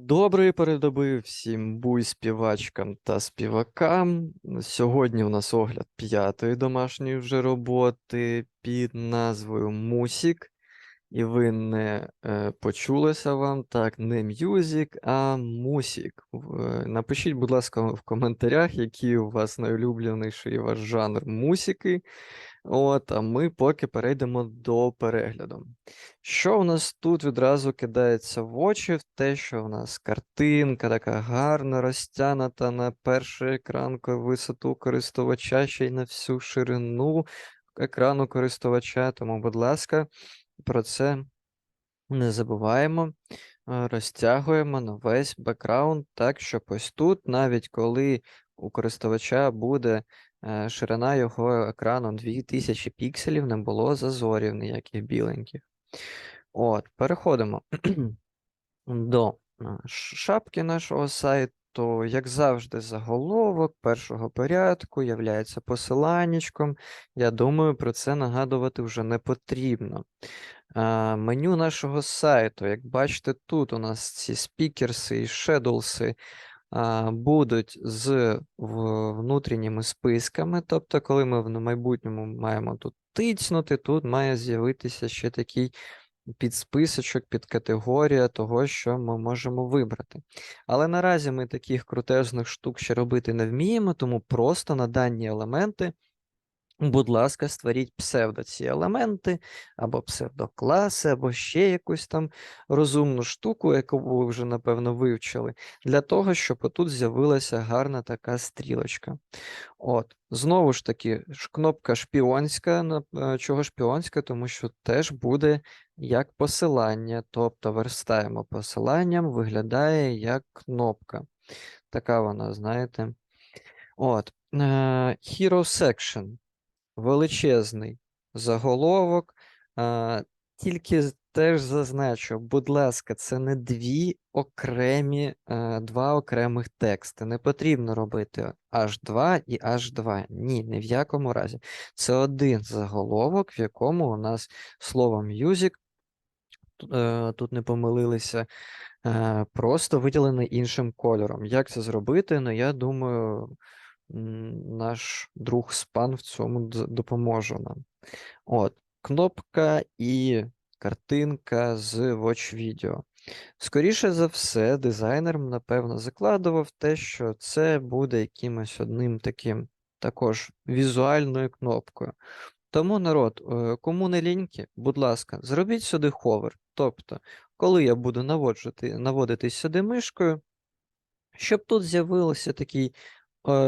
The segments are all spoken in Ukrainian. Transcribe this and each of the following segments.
Доброї передоби всім буй-співачкам та співакам. Сьогодні у нас огляд п'ятої домашньої вже роботи під назвою Мусік. І ви не е, почулося вам так, не м'юзік, а мусік. Е, Напишіть, будь ласка, в коментарях, який у вас найулюбленіший ваш жанр мусіки. От, а ми поки перейдемо до перегляду. Що у нас тут відразу кидається в очі? В те, що у нас картинка така гарна, розтягнута на перший екран висоту користувача, ще й на всю ширину екрану користувача. Тому, будь ласка, про це не забуваємо. Е, Розтягуємо на весь бекграунд так, щоб ось тут, навіть коли у користувача буде ширина його екрану 2000 пікселів, не було зазорів ніяких біленьких. От, переходимо до е, шапки нашого сайту. Як завжди, заголовок першого порядку являється посиланнячком. Я думаю, про це нагадувати вже не потрібно. А, меню нашого сайту. Як бачите, тут у нас ці спікерси і шедулси будуть з внутрішніми списками. Тобто, коли ми в майбутньому маємо тут тицнути, тут має з'явитися ще такий підсписочок, підкатегорія того, що ми можемо вибрати. Але наразі ми таких крутезних штук ще робити не вміємо, тому просто на дані елементи. Будь ласка, створіть псевдо ці елементи, або псевдокласи, або ще якусь там розумну штуку, яку ви вже, напевно, вивчили, для того, щоб отут з'явилася гарна така стрілочка. От, знову ж таки, кнопка шпіонська. е, Чого шпіонська? Тому що теж буде як посилання, тобто верстаємо посиланням, виглядає як кнопка. Така вона, знаєте. От, е, Hero Section величезний заголовок. А, тільки теж зазначу, будь ласка, це не дві окремі, е, два окремих тексти. Не потрібно робити H2 і H2. Ні, ні в якому разі. Це один заголовок, в якому у нас слово music, е, тут не помилилися, е, просто виділений іншим кольором. Як це зробити? Ну, я думаю, наш друг спан в цьому допоможе нам. От, кнопка і картинка з Watch Video. Скоріше за все, дизайнер, напевно, закладував те, що це буде якимось одним таким також візуальною кнопкою. Тому, народ, е, кому не ліньки, будь ласка, зробіть сюди ховер. Тобто, коли я буду наводжити, наводити сюди мишкою, щоб тут з'явився такий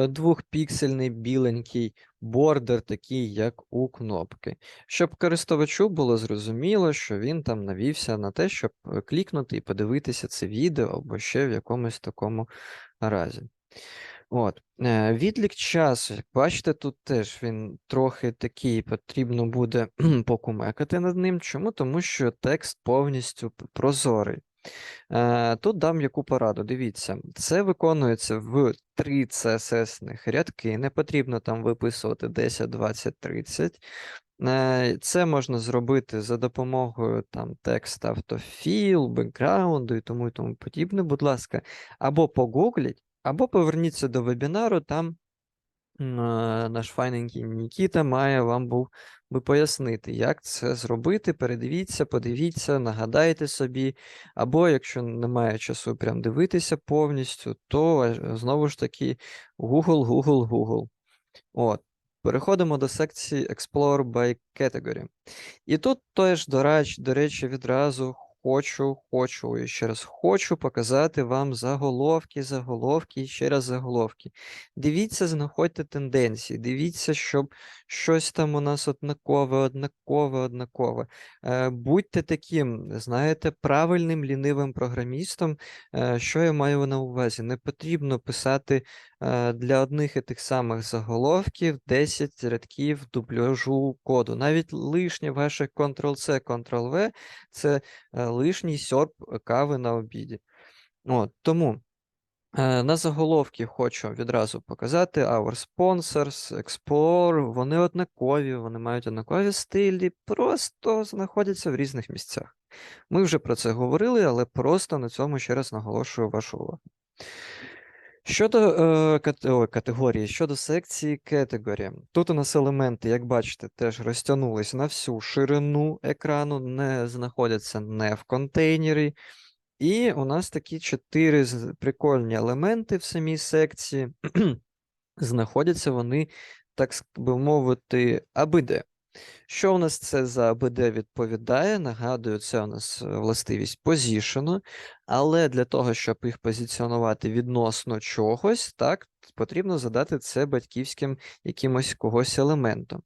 двохпіксельний біленький бордер, такий, як у кнопки. Щоб користувачу було зрозуміло, що він там навівся на те, щоб е, клікнути і подивитися це відео або ще в якомусь такому разі. От. е, Відлік часу, як бачите, тут теж він трохи такий, потрібно буде покумекати над ним. Чому? Тому що текст повністю прозорий. Е, Тут дам яку пораду. Дивіться, це виконується в 3 CSS-них рядки. Не потрібно там виписувати 10, 20, 30. Е, Це можна зробити за допомогою там текст автофіл, бекграунду і тому і тому подібне. Будь ласка, або погугліть, або поверніться до вебінару, там наш файненький Нікіта має вам був би пояснити, як це зробити. Передивіться, подивіться, нагадайте собі. Або якщо немає часу прям дивитися повністю, то знову ж таки Google, Google, Google. От. Переходимо до секції Explore by Category. І тут теж, до речі, відразу хочу, хочу і ще раз хочу показати вам заголовки, заголовки і ще раз заголовки. Дивіться, знаходьте тенденції, дивіться, щоб щось там у нас однакове, однакове, однакове. Е, будьте таким, знаєте, правильним лінивим програмістом. Що я маю на увазі? Не потрібно писати е, для одних і тих самих заголовків 10 рядків дубляжу коду. Навіть лишнє ваше Ctrl-C, Ctrl-V це е, лишній сьорб кави на обіді. От, тому е, на заголовки хочу відразу показати Our Sponsors, Explore, вони однакові, вони мають однакові стилі, просто знаходяться в різних місцях. Ми вже про це говорили, але просто на цьому ще раз наголошую вашу увагу. Щодо е, категорії, щодо секції категорії, тут у нас елементи, як бачите, теж розтягнулись на всю ширину екрану, не знаходяться не в контейнері. І у нас такі чотири прикольні елементи в самій секції. Знаходяться вони, так би мовити, аби-де. Що у нас це за БД відповідає? Нагадую, це у нас е, властивість позішену, але для того, щоб їх позиціонувати відносно чогось, так, потрібно задати це батьківським якимось когось елементом.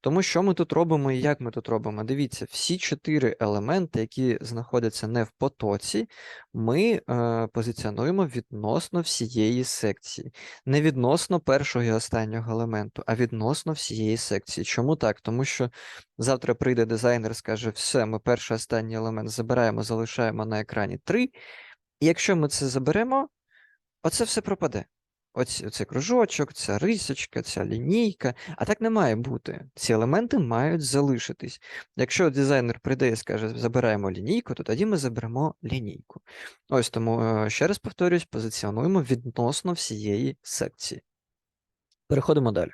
Тому що ми тут робимо і як ми тут робимо? Дивіться, всі чотири елементи, які знаходяться не в потоці, ми е, позиціонуємо відносно всієї секції. Не відносно першого і останнього елементу, а відносно всієї секції. Чому так? Тому що завтра прийде дизайнер, скаже: все, ми перший останній елемент забираємо, залишаємо на екрані 3. І якщо ми це заберемо, оце все пропаде. Оць, оцей кружочок, ця рисочка, ця лінійка. А так не має бути. Ці елементи мають залишитись. Якщо дизайнер прийде і скаже, забираємо лінійку, то тоді ми заберемо лінійку. Ось тому, е, ще раз повторюсь, позиціонуємо відносно всієї секції. Переходимо далі.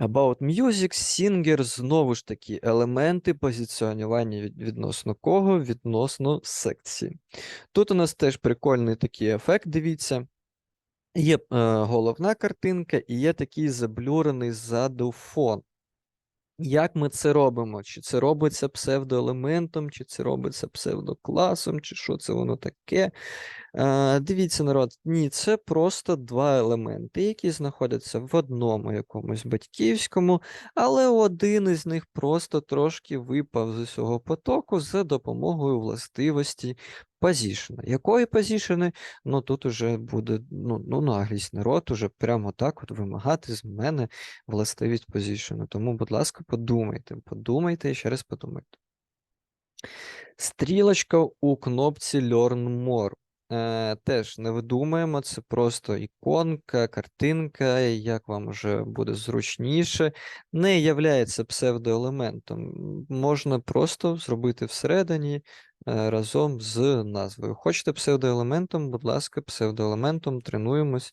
About Music, Singer, знову ж таки, елементи позиціонування від- відносно кого? Відносно секції. Тут у нас теж прикольний такий ефект, дивіться. Є е, головна картинка і є такий заблюрений ззаду фон. Як ми це робимо? Чи це робиться псевдоелементом, чи це робиться псевдокласом, чи що це воно таке? Е, дивіться, народ, ні, це просто два елементи, які знаходяться в одному якомусь батьківському, але один із них просто трошки випав з усього потоку за допомогою властивості position. Якої position? Ну тут уже буде ну, ну, наглість народ, уже прямо так от вимагати з мене властивість position. Тому, будь ласка, подумайте, подумайте і ще раз подумайте. Стрілочка у кнопці Learn More. Е, теж не видумаємо, це просто іконка, картинка, як вам вже буде зручніше. Не являється псевдоелементом. Можна просто зробити всередині е, разом з назвою. Хочете псевдоелементом, будь ласка, псевдоелементом тренуємось,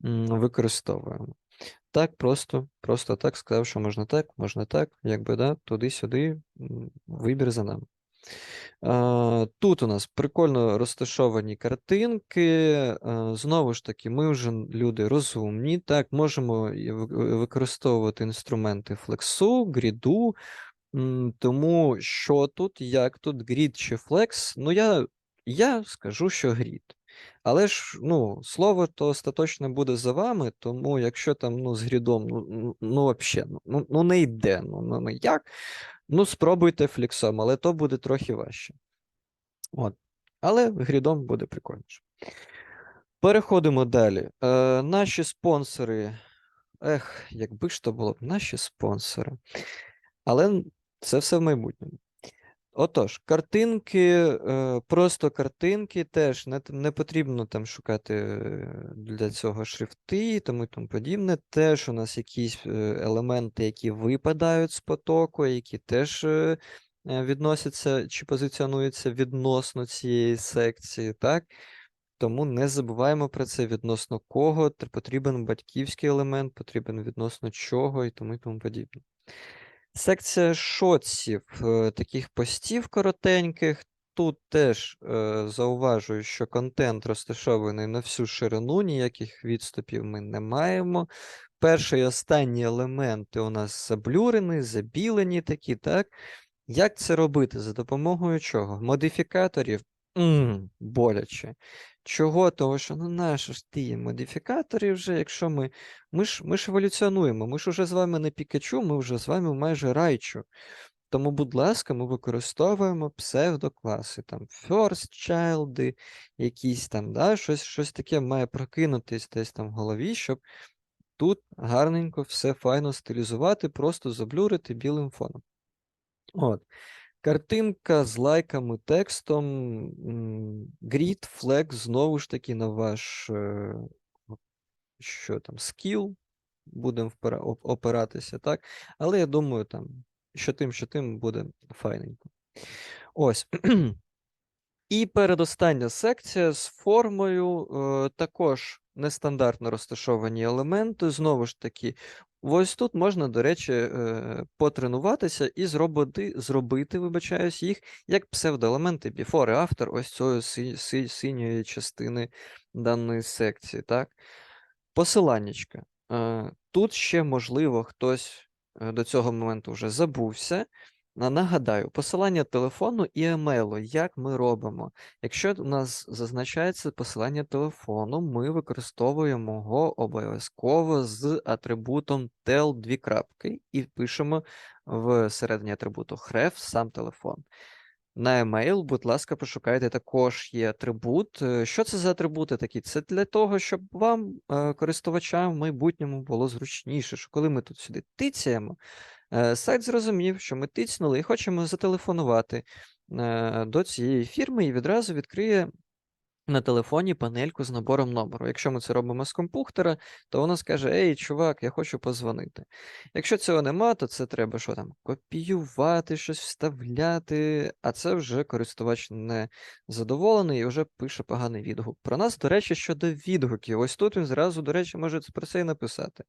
використовуємо. Так, просто, просто так сказав, що можна так, можна так, якби да, туди-сюди, вибір за нами. Тут у нас прикольно розташовані картинки. е, Знову ж таки, ми вже люди розумні, так, можемо використовувати інструменти флексу, гріду. Тому що тут, як тут, грід чи флекс? Ну, я, я скажу, що грід. Але ж, ну, слово то остаточно буде за вами, тому якщо там ну, з грідом, ну, ну, ну взагалі, ну, ну, ну не йде. Ну, ну, ну як? Ну, спробуйте фліксом, але то буде трохи важче. От. Але грідом буде прикольніше. Переходимо далі. Е, наші спонсори. Ех, якби ж то було б наші спонсори. Але це все в майбутньому. Отож, картинки, е, просто картинки теж не, не потрібно там шукати е, для цього шрифти і тому тому подібне. Теж у нас якісь е, елементи, які випадають з потоку, які теж відносяться чи позиціонуються відносно цієї секції, так? Тому не забуваємо про це відносно кого потрібен батьківський елемент, потрібен відносно чого і тому і тому подібне. Секція шотсів, е, таких постів коротеньких. Тут теж е, зауважую, що контент розташований на всю ширину, ніяких відступів ми не маємо. Перший і останні елементи у нас заблюрені, забілені такі, так? Як це робити? За допомогою чого? Модифікаторів? М, боляче. Чого? Того, що ну нащо ж ті модифікатори вже, якщо ми. Ми ж, ми ж еволюціонуємо, ми ж уже з вами не Пікачу, ми вже з вами майже Райчу. Тому, будь ласка, ми використовуємо псевдокласи, там first child, якісь там, да, щось, щось таке має прокинутись десь там в голові, щоб тут гарненько все файно стилізувати, просто заблюрити білим фоном. От. Картинка з лайками, текстом, grid, flex, знову ж таки, на ваш е, що там, скіл, будемо опиратися, так? Але я думаю, там, що тим, що тим буде файненько. Ось. І передостання секція з формою е, також нестандартно розташовані елементи. Знову ж таки, ось тут можна, до речі, е, потренуватися і зробити, зробити, вибачаюсь, їх як псевдоелементи before і after ось цієї си- си- синьої частини даної секції. Так? Посиланнячка. Е, Тут ще, можливо, хтось е, до цього моменту вже забувся. На- Нагадаю, посилання телефону і емейлу, як ми робимо. Якщо у нас зазначається посилання телефону, ми використовуємо його обов'язково з атрибутом tel дві крапки і пишемо в середині атрибуту href сам телефон. На емейл, будь ласка, пошукайте, також є атрибут. Е, Що це за атрибути такі? Це для того, щоб вам, е, користувачам, в майбутньому було зручніше, що коли ми тут сюди тицяємо, е, сайт зрозумів, що ми тицнули і хочемо зателефонувати до цієї фірми і відразу відкриє на телефоні панельку з набором номеру. Якщо ми це робимо з компухтера, то воно скаже: Ей, чувак, я хочу позвонити. Якщо цього нема, то це треба що там, копіювати, щось вставляти, а це вже користувач не задоволений і вже пише поганий відгук. Про нас, до речі, щодо відгуків. Ось тут він зразу, до речі, може про це і написати.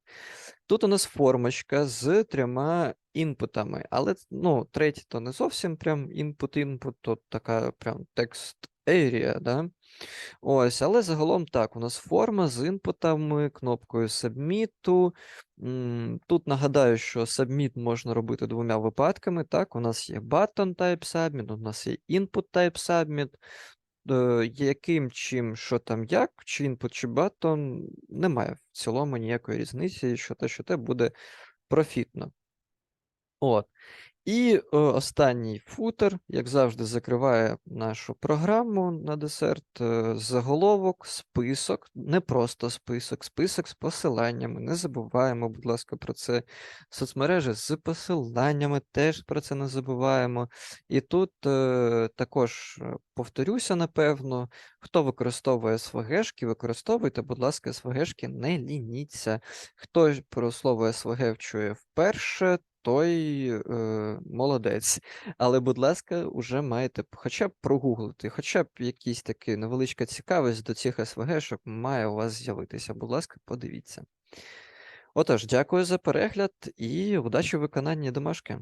Тут у нас формочка з трьома інпутами, але ну, третій то не зовсім прям інпут-інпут, то така прям текст area, да? Ось, але загалом так, у нас форма з інпутами, кнопкою Submit. Тут нагадаю, що Submit можна робити двома випадками. Так, у нас є button type submit, у нас є input type submit. Е, Яким чим, що там як, чи input, чи button, немає в цілому ніякої різниці, що те, що те буде профітно. От. І е, останній футер, як завжди, закриває нашу програму на десерт. е, заголовок, список, не просто список, список з посиланнями. Не забуваємо, будь ласка, про це. Соцмережі з посиланнями теж про це не забуваємо. І тут е, також е, повторюся, напевно, хто використовує SVG-шки, використовуйте, будь ласка, SVG-шки, не лініться. Хто про слово SVG чує вперше, той е, молодець. Але, будь ласка, уже маєте хоча б прогуглити, хоча б якісь такі невеличка цікавість до цих СВГ-шок має у вас з'явитися. Будь ласка, подивіться. Отож, дякую за перегляд і удачі в виконанні домашки.